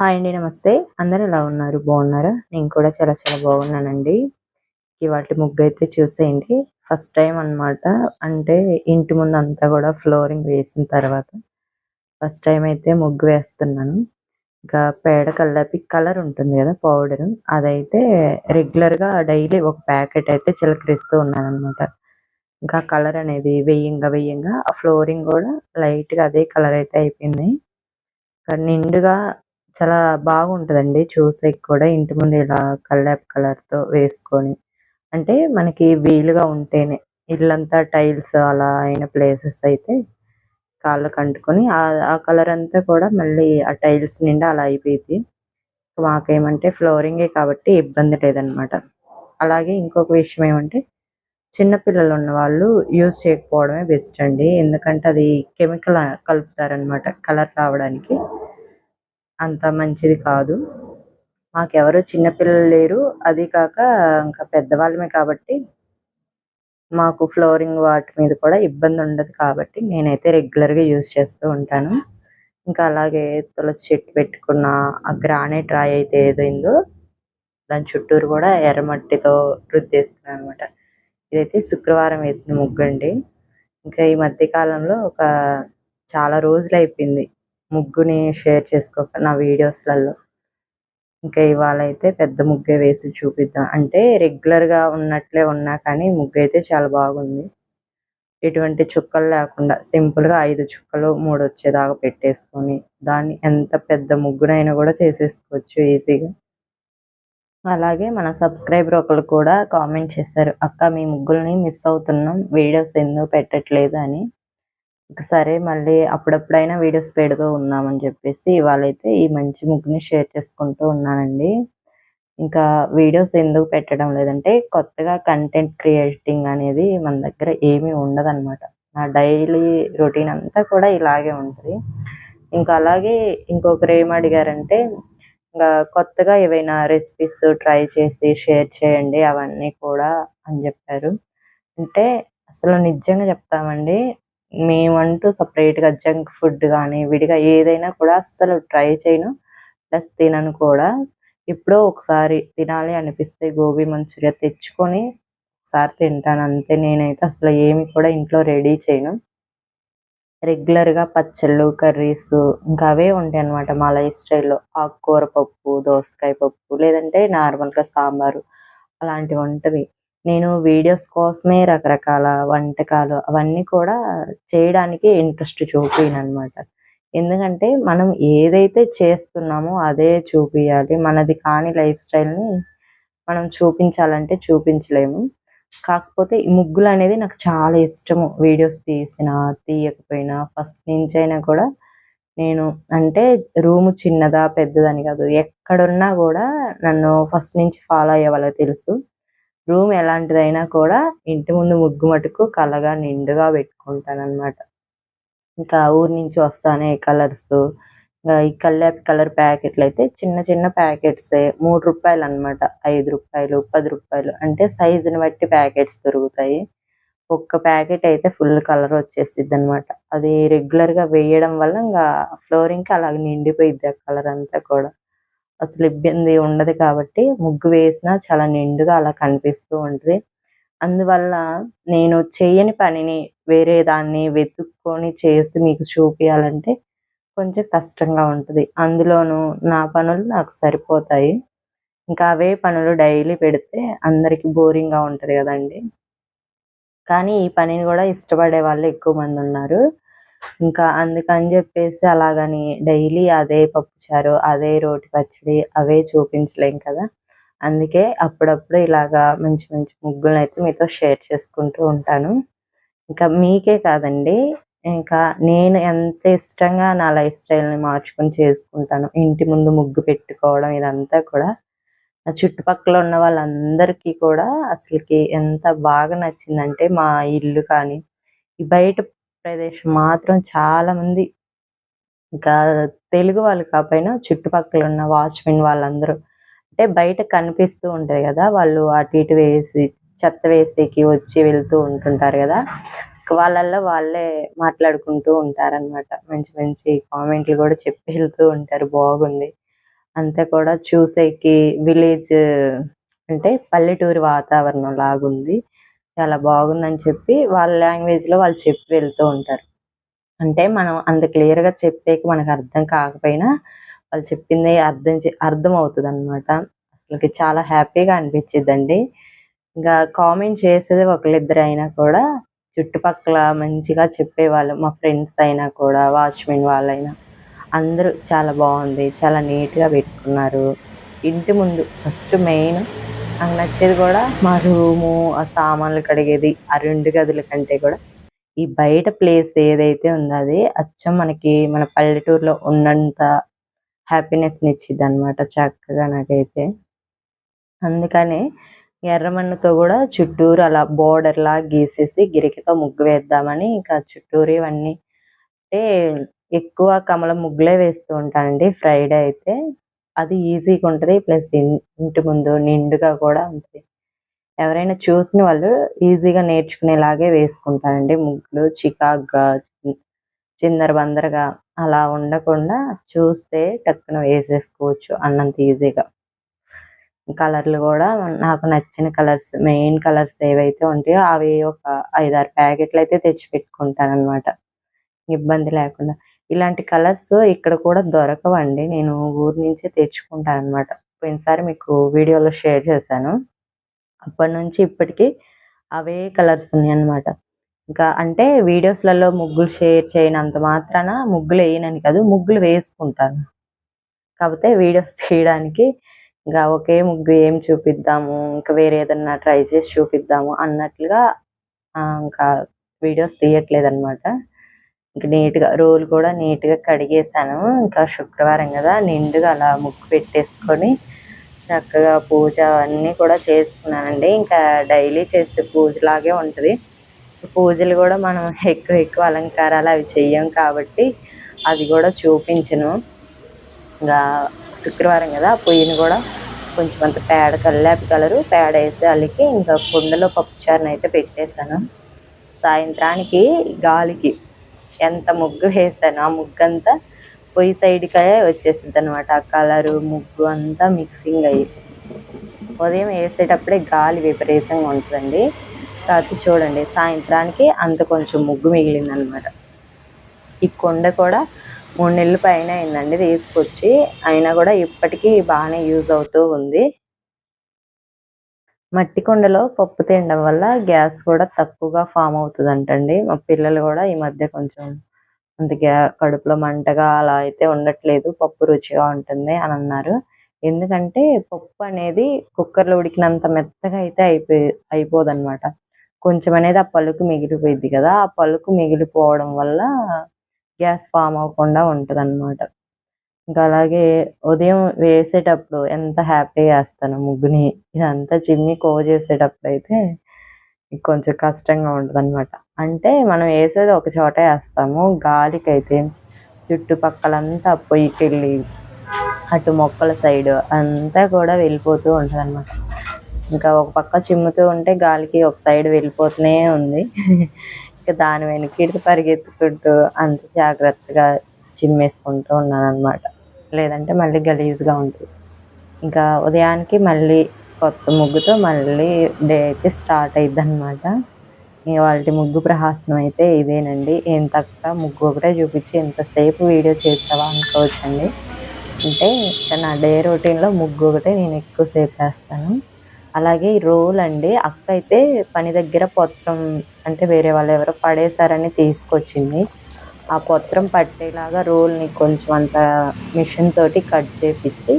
Hi అండి నమస్తే. అందరు ఎలా ఉన్నారు? బాగున్నారా? నేను కూడా చాలా చాలా బాగున్నానండి. ఇవాటి ముగ్గు అయితే చూసేయండి. ఫస్ట్ టైం అన్నమాట. అంటే ఇంటి ముందు అంతా కూడా ఫ్లోరింగ్ వేసిన తర్వాత ఫస్ట్ టైం అయితే ముగ్గు వేస్తున్నాను. ఇంకా పేడ కల్లాపి కలర్ ఉంటుంది కదా పౌడర్. అదైతే రెగ్యులర్గా డైలీ ఒక ప్యాకెట్ అయితే చిలకరిస్తూ ఉన్నాను అనమాట ఇంకా కలర్ అనేది వెయ్యంగా వెయ్యంగా ఆ ఫ్లోరింగ్ కూడా లైట్గా అదే కలర్ అయితే అయిపోయింది. నిండుగా చాలా బాగుంటదండి. చూసేకి కూడా ఇంటి ముందు ఇలా కల్లాప్ కలర్తో వేసుకొని. అంటే మనకి వీలుగా ఉంటేనే ఇల్లంతా టైల్స్ అలా అయిన ప్లేసెస్ అయితే కాళ్ళకు అంటుకొని ఆ కలర్ అంతా కూడా మళ్ళీ ఆ టైల్స్ నిండా అలా అయిపోయింది మాకేమంటే ఫ్లోరింగే కాబట్టి ఇబ్బంది లేదనమాట. అలాగే ఇంకొక విషయం ఏమంటే చిన్న పిల్లలు ఉన్న వాళ్ళు యూజ్ చేయకపోవడమే బెస్ట్ అండి. ఎందుకంటే అది కెమికల్ కలుపుతారనమాట కలర్ రావడానికి. అంత మంచిది కాదు. మాకెవరు చిన్నపిల్లలు లేరు. అది కాక ఇంకా పెద్దవాళ్ళమే కాబట్టి మాకు ఫ్లోరింగ్ వాటి మీద కూడా ఇబ్బంది ఉండదు కాబట్టి నేనైతే రెగ్యులర్గా యూజ్ చేస్తూ ఉంటాను. ఇంకా అలాగే తులసి చెట్టు పెట్టుకున్న ఆ గ్రానైట్ రాయి అయితే ఏదైందో దాని చుట్టూరు కూడా ఎర్రమట్టితో రుద్దేసుకున్నాను అనమాట ఇదైతే శుక్రవారం వేసిన ముగ్గు అండి. ఇంకా ఈ మధ్య కాలంలో ఒక చాలా రోజులు అయిపోయింది. ముగ్గుని షేర్ చేసుకోక నా వీడియోస్లలో. ఇంకా ఇవాళ అయితే పెద్ద ముగ్గే వేసి చూపిద్దాం. అంటే రెగ్యులర్గా ఉన్నట్లే ఉన్నా కానీ ముగ్గు అయితే చాలా బాగుంది. ఎటువంటి చుక్కలు లేకుండా సింపుల్గా ఐదు చుక్కలు మూడు వచ్చేదాకా పెట్టేసుకొని దాన్ని ఎంత పెద్ద ముగ్గునైనా కూడా చేసేసుకోవచ్చు ఈజీగా. అలాగే మన సబ్స్క్రైబర్ ఒకరు కూడా కామెంట్ చేశారు అక్క మీ ముగ్గుల్ని మిస్ అవుతున్నాం వీడియోస్ ఎందుకు పెట్టట్లేదు అని. సరే మళ్ళీ అప్పుడప్పుడైనా వీడియోస్ పెడుతూ ఉన్నామని చెప్పేసి ఇవాళైతే ఈ మంచి ముగ్గుని షేర్ చేసుకుంటూ ఉన్నానండి. ఇంకా వీడియోస్ ఎందుకు పెట్టడం లేదంటే కొత్తగా కంటెంట్ క్రియేటింగ్ అనేది మన దగ్గర ఏమీ ఉండదన్నమాట. నా డైలీ రొటీన్ అంతా కూడా ఇలాగే ఉంటుంది. ఇంకా అలాగే ఇంకొకరు ఏం అడిగారంటే ఇంకా కొత్తగా ఏవైనా రెసిపీస్ ట్రై చేసి షేర్ చేయండి అవన్నీ కూడా అని చెప్పారు. అంటే అసలు నిజంగా చెప్తామండి మేమంటూ సపరేట్గా గా జంక్ ఫుడ్ కానీ విడిగా ఏదైనా కూడా అస్సలు ట్రై చేయను. ప్లస్ తినను కూడా. ఎప్పుడో ఒకసారి తినాలి అనిపిస్తే గోబీ మంచూరియా తెచ్చుకొని ఒకసారి తింటాను. అంతే నేనైతే అసలు ఏమి కూడా ఇంట్లో రెడీ చేయను. రెగ్యులర్గా పచ్చళ్ళు కర్రీస్ ఇంకా అవే ఉంటాయి అన్నమాట మా లైఫ్ స్టైల్లో. ఆకుకూర పప్పు దోసకాయ పప్పు లేదంటే నార్మల్గా సాంబారు అలాంటివి ఉంటవి. నేను వీడియోస్ కోసమే రకరకాల వంటకాలు అవన్నీ కూడా చేయడానికి ఇంట్రెస్ట్ చూపియను అనమాట ఎందుకంటే మనం ఏదైతే చేస్తున్నామో అదే చూపియాలి. మనది కాని లైఫ్ స్టైల్ని మనం చూపించాలంటే చూపించలేము. కాకపోతే ఈ ముగ్గులు అనేది నాకు చాలా ఇష్టము. వీడియోస్ తీసినా తీయకపోయినా ఫస్ట్ నుంచి అయినా కూడా నేను అంటే రూమ్ చిన్నదా పెద్దదని కాదు. ఎక్కడున్నా కూడా నన్ను ఫస్ట్ నుంచి ఫాలో అయ్యే వాళ్ళకి తెలుసు. రూమ్ ఎలాంటిదైనా కూడా ఇంటి ముందు ముగ్గు మటుకు కలగా నిండుగా పెట్టుకుంటాను అనమాట ఇంకా ఊరి నుంచి వస్తానే కలర్స్. ఈ కల్లాపి కలర్ ప్యాకెట్లు అయితే చిన్న చిన్న ప్యాకెట్స్. మూడు రూపాయలు అన్నమాట ఐదు రూపాయలు పది రూపాయలు. అంటే సైజుని బట్టి ప్యాకెట్స్ దొరుకుతాయి. ఒక్క ప్యాకెట్ అయితే ఫుల్ కలర్ వచ్చేసిద్ది అనమాట అది రెగ్యులర్గా వేయడం వల్ల ఇంకా ఫ్లోరింగ్కి అలాగ నిండిపోయిద్ది ఆ కలర్ అంతా కూడా. అసలు ఇబ్బంది ఉండదు కాబట్టి ముగ్గు వేసినా చాలా నిండుగా అలా కనిపిస్తూ ఉంటుంది. అందువల్ల నేను చేయని పనిని వేరే దాన్ని వెతుక్కొని చేసి మీకు చూపించాలంటే కొంచెం కష్టంగా ఉంటుంది. అందులోనూ నా పనులు నాకు సరిపోతాయి. ఇంకా అవే పనులు డైలీ పెడితే అందరికి బోరింగ్గా కదండి. కానీ ఈ పనిని కూడా ఇష్టపడే వాళ్ళు ఎక్కువ మంది ఉన్నారు. ఇంకా అందుకని చెప్పేసి అలాగని డైలీ అదే పప్పుచారు అదే రోటి పచ్చడి అవే చూపించలేం కదా. అందుకే అప్పుడప్పుడు ఇలాగా మంచి మంచి ముగ్గులను అయితే మీతో షేర్ చేసుకుంటూ ఉంటాను. ఇంకా మీకే కాదండి ఇంకా నేను ఎంత ఇష్టంగా నా లైఫ్ స్టైల్ని మార్చుకొని చేసుకుంటాను ఇంటి ముందు ముగ్గు పెట్టుకోవడం ఇదంతా కూడా. నా చుట్టుపక్కల ఉన్న వాళ్ళందరికీ కూడా అసలుకి ఎంత బాగా నచ్చిందంటే మా ఇల్లు కానీ ఈ బయట ప్రదేశం మాత్రం చాలా మంది ఇంకా తెలుగు వాళ్ళు కాకపోయినా చుట్టుపక్కల ఉన్న వాచ్మెన్ వాళ్ళందరూ అంటే బయట కనిపిస్తూ ఉంటది కదా వాళ్ళు అటు ఇటు వేసి చెత్త వేసేకి వచ్చి వెళ్తూ ఉంటుంటారు కదా వాళ్ళల్లో వాళ్ళే మాట్లాడుకుంటూ ఉంటారన్నమాట. మంచి మంచి కామెంట్లు కూడా చెప్పి వెళ్తూ ఉంటారు బాగుంది. అంతా కూడా చూసేకి విలేజ్ అంటే పల్లెటూరి వాతావరణం లాగుంది. చాలా బాగుందని చెప్పి వాళ్ళ లాంగ్వేజ్లో వాళ్ళు చెప్పి వెళ్తూ ఉంటారు. అంటే మనం అంత క్లియర్గా చెప్పేకి మనకు అర్థం కాకపోయినా వాళ్ళు చెప్పింది అర్థం చే- అర్థం అవుతుంది అనమాట అసలుకి చాలా హ్యాపీగా అనిపించిద్దండి. ఇంకా కామెంట్ చేసేది ఒకళ్ళిద్దరు అయినా కూడా చుట్టుపక్కల మంచిగా చెప్పేవాళ్ళు మా ఫ్రెండ్స్ అయినా కూడా వాచ్మెన్ వాళ్ళైనా. అందరూ చాలా బాగుంది చాలా నీట్గా పెట్టుకున్నారు. ఇంటి ముందు ఫస్ట్ మెయిన్ నాకు నచ్చేది కూడా మా రూము ఆ సామాన్లు కడిగేది ఆ రెండు గదుల కంటే కూడా. ఈ బయట ప్లేస్ ఏదైతే ఉందో అది అచ్చం మనకి మన పల్లెటూరులో ఉన్నంత హ్యాపీనెస్ ఇచ్చిద్ది అనమాట చక్కగా నాకైతే. అందుకని ఎర్రమన్నుతో కూడా చుట్టూరు అలా బోర్డర్లా గీసేసి గిరికతో ముగ్గు వేద్దామని ఇంకా చుట్టూరు ఇవన్నీ. అంటే ఎక్కువ కమల ముగ్గులే వేస్తూ ఉంటానండి. ఫ్రైడే అయితే అది ఈజీగా ఉంటుంది. ప్లస్ ఇంటి ముందు నిండుగా కూడా ఉంటుంది. ఎవరైనా చూసిన వాళ్ళు ఈజీగా నేర్చుకునేలాగే వేసుకుంటారండి. ముగ్గులు చికాగ్గా చిందర బందరగా అలా ఉండకుండా చూస్తే టక్కున వేసేసుకోవచ్చు అన్నంత ఈజీగా. కలర్లు కూడా నాకు నచ్చిన కలర్స్ మెయిన్ కలర్స్ ఏవైతే ఉంటాయో అవి ఒక ఐదారు ప్యాకెట్లు అయితే తెచ్చి పెట్టుకుంటాను అనమాట ఇబ్బంది లేకుండా. ఇలాంటి కలర్స్ ఇక్కడ కూడా దొరకవండి. నేను ఊరు నుంచే తెచ్చుకుంటాను అనమాట పోయినసారి మీకు వీడియోలో షేర్ చేశాను. అప్పటి నుంచి ఇప్పటికి అవే కలర్స్ ఉన్నాయి అనమాట ఇంకా అంటే వీడియోస్లలో ముగ్గులు షేర్ చేయనంత మాత్రాన ముగ్గులు వేయనని కాదు ముగ్గులు వేసుకుంటాను. కాకపోతే వీడియోస్ తీయడానికి ఇంకా ఒకే ముగ్గు ఏం చూపిద్దాము ఇంకా వేరే ఏదన్నా ట్రై చేసి చూపిద్దాము అన్నట్లుగా ఇంకా వీడియోస్ తీయట్లేదు అనమాట ఇంకా నీట్గా రోలు కూడా నీట్గా కడిగేసాను. ఇంకా శుక్రవారం కదా నిండుగా అలా ముగ్గు పెట్టేసుకొని చక్కగా పూజ అన్నీ కూడా చేసుకున్నానండి. ఇంకా డైలీ చేసే పూజలాగే ఉంటుంది. పూజలు కూడా మనం ఎక్కువ ఎక్కువ అలంకారాలు అవి చెయ్యం కాబట్టి అది కూడా చూపించను. ఇంకా శుక్రవారం కదా ఆ పొయ్యిని కూడా కొంచెం అంత పేడ కల్లాపి కలరు పేడ వేసి అల్లికి ఇంకా కుండలో పప్పుచారుని అయితే పెట్టేశాను సాయంత్రానికి గాలికి ఎంత ముగ్గు వేసాను ఆ ముగ్గు అంతా పొయ్యి సైడ్కే వచ్చేసింది అనమాట ఆ కలరు ముగ్గు అంతా మిక్సింగ్ అయ్యి ఉదయం వేసేటప్పుడే గాలి విపరీతంగా ఉంటుందండి. కాకపోతే చూడండి సాయంత్రానికి అంత కొంచెం ముగ్గు మిగిలింది అనమాట ఈ కొండ కూడా మూడు నెలల పైన అయిందండి తీసుకొచ్చి అయినా కూడా ఇప్పటికీ బాగానే యూజ్ అవుతూ ఉంది. మట్టి కొండలో పప్పు తినడం వల్ల గ్యాస్ కూడా తక్కువగా ఫామ్ అవుతుంది అంటండి మా పిల్లలు కూడా ఈ మధ్య కొంచెం అంత గ్యా కడుపులో మంటగా అలా అయితే ఉండట్లేదు. పప్పు రుచిగా ఉంటుంది అని అన్నారు. ఎందుకంటే పప్పు అనేది కుక్కర్లో ఉడికినంత మెత్తగా అయితే అయిపోయి అయిపోదన్నమాట. కొంచెం అనేది ఆ పలుకు మిగిలిపోయింది కదా ఆ పలుకు మిగిలిపోవడం వల్ల గ్యాస్ ఫామ్ అవ్వకుండా ఉంటుంది ఇంకా అలాగే ఉదయం వేసేటప్పుడు ఎంత హ్యాపీగా వేస్తాను ముగ్గుని. ఇదంతా చిమ్మి కో చేసేటప్పుడు అయితే కొంచెం కష్టంగా ఉంటుంది అనమాట అంటే మనం వేసేది ఒక చోట వేస్తాము గాలికి అయితే చుట్టుపక్కలంతా పొయ్యికి వెళ్ళి అటు మొక్కల సైడ్ అంతా కూడా వెళ్ళిపోతూ ఉంటుంది అనమాట ఇంకా ఒక పక్క చిమ్ముతూ ఉంటే గాలికి ఒక సైడ్ వెళ్ళిపోతూనే ఉంది. ఇంకా దాని వెనక్కి పరిగెత్తుకుంటూ అంత జాగ్రత్తగా చిమ్మేసుకుంటూ ఉన్నాను అనమాట లేదంటే మళ్ళీ గలీజ్గా ఉంటుంది. ఇంకా ఉదయానికి మళ్ళీ కొత్త ముగ్గుతో మళ్ళీ డే అయితే స్టార్ట్ అయ్యిద్ది అనమాట వాళ్ళ ముగ్గు ప్రహాసనం అయితే ఇదేనండి. ఏం తక్కువ ముగ్గు ఒకటే చూపించి ఎంతసేపు వీడియో చేస్తావా అనుకోవచ్చండి. అంటే నా డే రొటీన్లో ముగ్గు ఒకటే నేను ఎక్కువసేపు వేస్తాను. అలాగే ఈ రోల్ అండి అక్క అయితే పని దగ్గర పొత్తం అంటే వేరే వాళ్ళు ఎవరో పడేశారని తీసుకొచ్చింది. ఆ పొత్రం పట్టేలాగా రోల్ని కొంచెం అంత మిషన్ తోటి కట్ చేపించి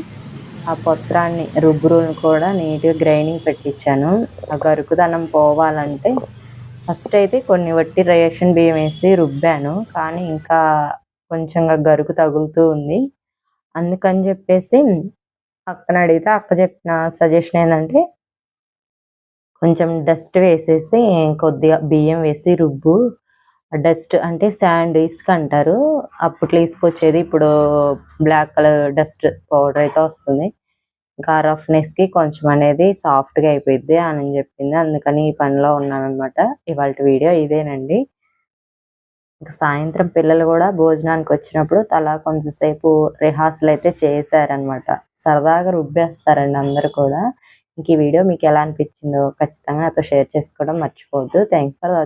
ఆ పొత్రాన్ని రుబ్బు రోల్ని కూడా నీట్గా గ్రైండింగ్ పెట్టించాను ఆ గరుకుదనం పోవాలంటే ఫస్ట్ అయితే కొన్ని వట్టి రేషన్ బియ్యం వేసి రుబ్బాను. కానీ ఇంకా కొంచెంగా గరుకు తగులుతూ ఉంది. అందుకని చెప్పేసి అక్కన అడిగితే అక్క చెప్పిన సజెషన్ ఏంటంటే కొంచెం డస్ట్ వేసేసి కొద్దిగా బియ్యం వేసి రుబ్బు. డస్ట్ అంటే శాండ్ ఇసుక అంటారు. అప్పట్లో ఇసుక వచ్చేది ఇప్పుడు బ్లాక్ కలర్ డస్ట్ పౌడర్ అయితే వస్తుంది. ఇంకా రఫ్నెస్కి కొంచెం అనేది సాఫ్ట్గా అయిపోయింది అని చెప్పింది. అందుకని ఈ పనిలో ఉన్నానమాట ఇవాళ వీడియో ఇదేనండి. ఇంక సాయంత్రం పిల్లలు కూడా భోజనానికి వచ్చినప్పుడు తలా కొంచెంసేపు రిహార్సల్ అయితే చేశారనమాట సరదాగా రుబ్బేస్తారండి అందరూ కూడా. ఇంక ఈ వీడియో మీకు ఎలా అనిపించిందో ఖచ్చితంగా నాతో షేర్ చేసుకోవడం మర్చిపోవద్దు. Thanks for watching